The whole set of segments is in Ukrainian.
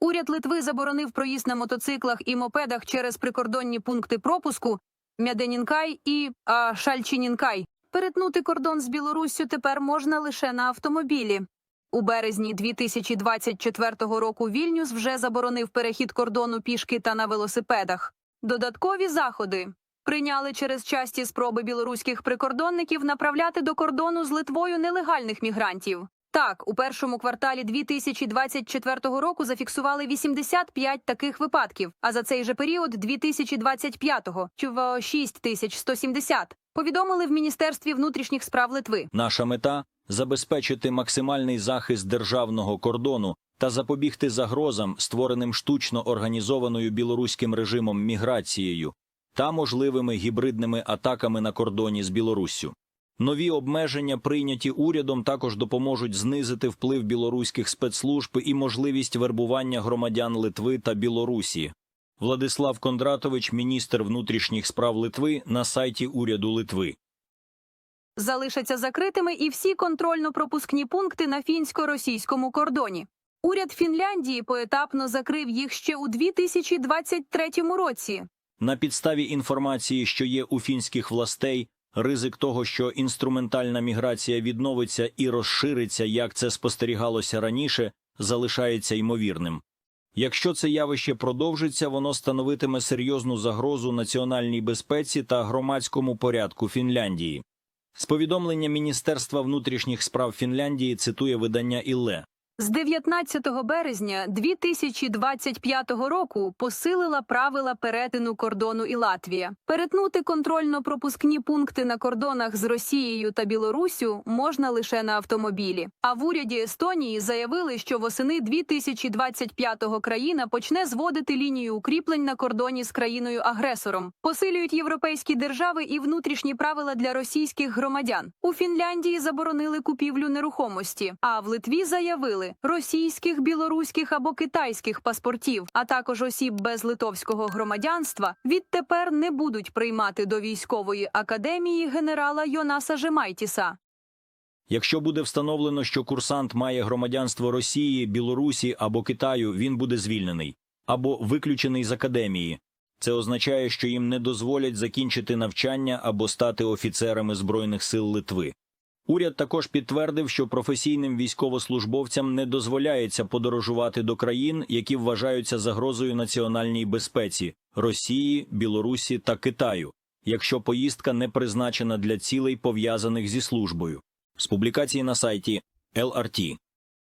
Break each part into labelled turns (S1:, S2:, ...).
S1: Уряд Литви заборонив проїзд на мотоциклах і мопедах через прикордонні пункти пропуску Мяденінкай і а, Шальчинінкай. Перетнути кордон з Білоруссю тепер можна лише на автомобілі. У березні 2024 року Вільнюс вже заборонив перехід кордону пішки та на велосипедах. Додаткові заходи прийняли через часті спроби білоруських прикордонників направляти до кордону з Литвою нелегальних мігрантів. Так, у першому кварталі 2024 року зафіксували 85 таких випадків, а за цей же період 2025-го – чуво 6170, повідомили в Міністерстві внутрішніх справ Литви.
S2: Наша мета забезпечити максимальний захист державного кордону та запобігти загрозам, створеним штучно організованою білоруським режимом міграцією та можливими гібридними атаками на кордоні з Білоруссю. Нові обмеження, прийняті урядом, також допоможуть знизити вплив білоруських спецслужб і можливість вербування громадян Литви та Білорусі. Владислав Кондратович, міністр внутрішніх справ Литви, на сайті уряду Литви.
S1: залишаться закритими і всі контрольно-пропускні пункти на фінсько-російському кордоні. Уряд Фінляндії поетапно закрив їх ще у 2023 році.
S2: На підставі інформації, що є у фінських властей, ризик того, що інструментальна міграція відновиться і розшириться, як це спостерігалося раніше, залишається ймовірним. Якщо це явище продовжиться, воно становитиме серйозну загрозу національній безпеці та громадському порядку Фінляндії. З повідомлення Міністерства внутрішніх справ Фінляндії цитує видання Ілле.
S1: З 19 березня 2025 року посилила правила перетину кордону і Латвія. Перетнути контрольно-пропускні пункти на кордонах з Росією та Білоруссю можна лише на автомобілі. А в уряді Естонії заявили, що восени 2025-го країна почне зводити лінію укріплень на кордоні з країною-агресором. Посилюють європейські держави і внутрішні правила для російських громадян. У Фінляндії заборонили купівлю нерухомості, а в Литві заявили російських, білоруських або китайських паспортів, а також осіб без литовського громадянства відтепер не будуть приймати до військової академії генерала Йонаса Жемайтіса.
S2: Якщо буде встановлено, що курсант має громадянство Росії, Білорусі або Китаю, він буде звільнений або виключений з академії. Це означає, що їм не дозволять закінчити навчання або стати офіцерами Збройних сил Литви. Уряд також підтвердив, що професійним військовослужбовцям не дозволяється подорожувати до країн, які вважаються загрозою національній безпеці Росії, Білорусі та Китаю, якщо поїздка не призначена для цілей пов'язаних зі службою. З публікації на сайті LRT.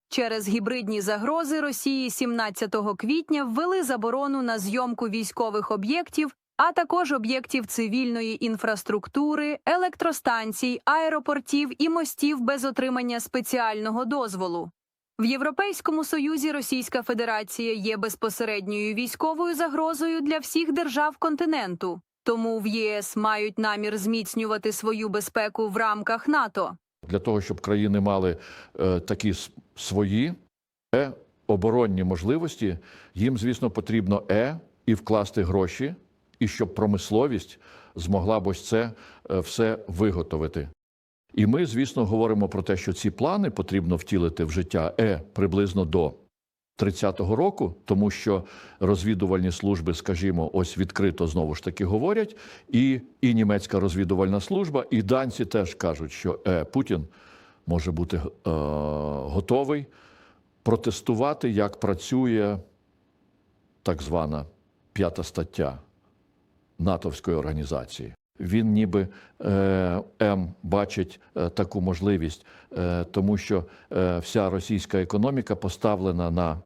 S1: Через гібридні загрози Росії 17 квітня ввели заборону на зйомку військових об'єктів, а також об'єктів цивільної інфраструктури, електростанцій, аеропортів і мостів без отримання спеціального дозволу. В Європейському Союзі Російська Федерація є безпосередньою військовою загрозою для всіх держав континенту, тому в ЄС мають намір зміцнювати свою безпеку в рамках НАТО.
S3: для того, щоб країни мали е, такі свої е, оборонні можливості, їм, звісно, потрібно е і вкласти гроші, і щоб промисловість змогла б ось це е, все виготовити. І ми, звісно, говоримо про те, що ці плани потрібно втілити в життя е приблизно до 30-го року, тому що розвідувальні служби, скажімо, ось відкрито знову ж таки говорять, і, і німецька розвідувальна служба, і данці теж кажуть, що е, Путін може бути е, готовий протестувати, як працює так звана п'ята стаття натовської організації. Він ніби е, М бачить е, таку можливість, е, тому що е, вся російська економіка поставлена на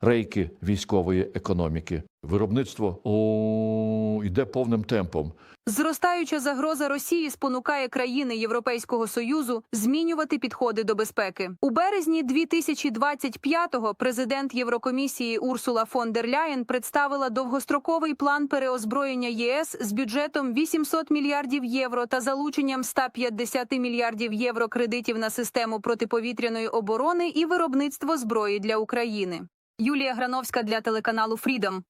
S3: рейки військової економіки. Виробництво о, йде повним темпом.
S1: Зростаюча загроза Росії спонукає країни Європейського союзу змінювати підходи до безпеки. У березні 2025-го президент Єврокомісії Урсула фон дер Ляєн представила довгостроковий план переозброєння ЄС з бюджетом 800 мільярдів євро та залученням 150 мільярдів євро кредитів на систему протиповітряної оборони і виробництво зброї для України. Юлія Грановська для телеканалу Фрідом.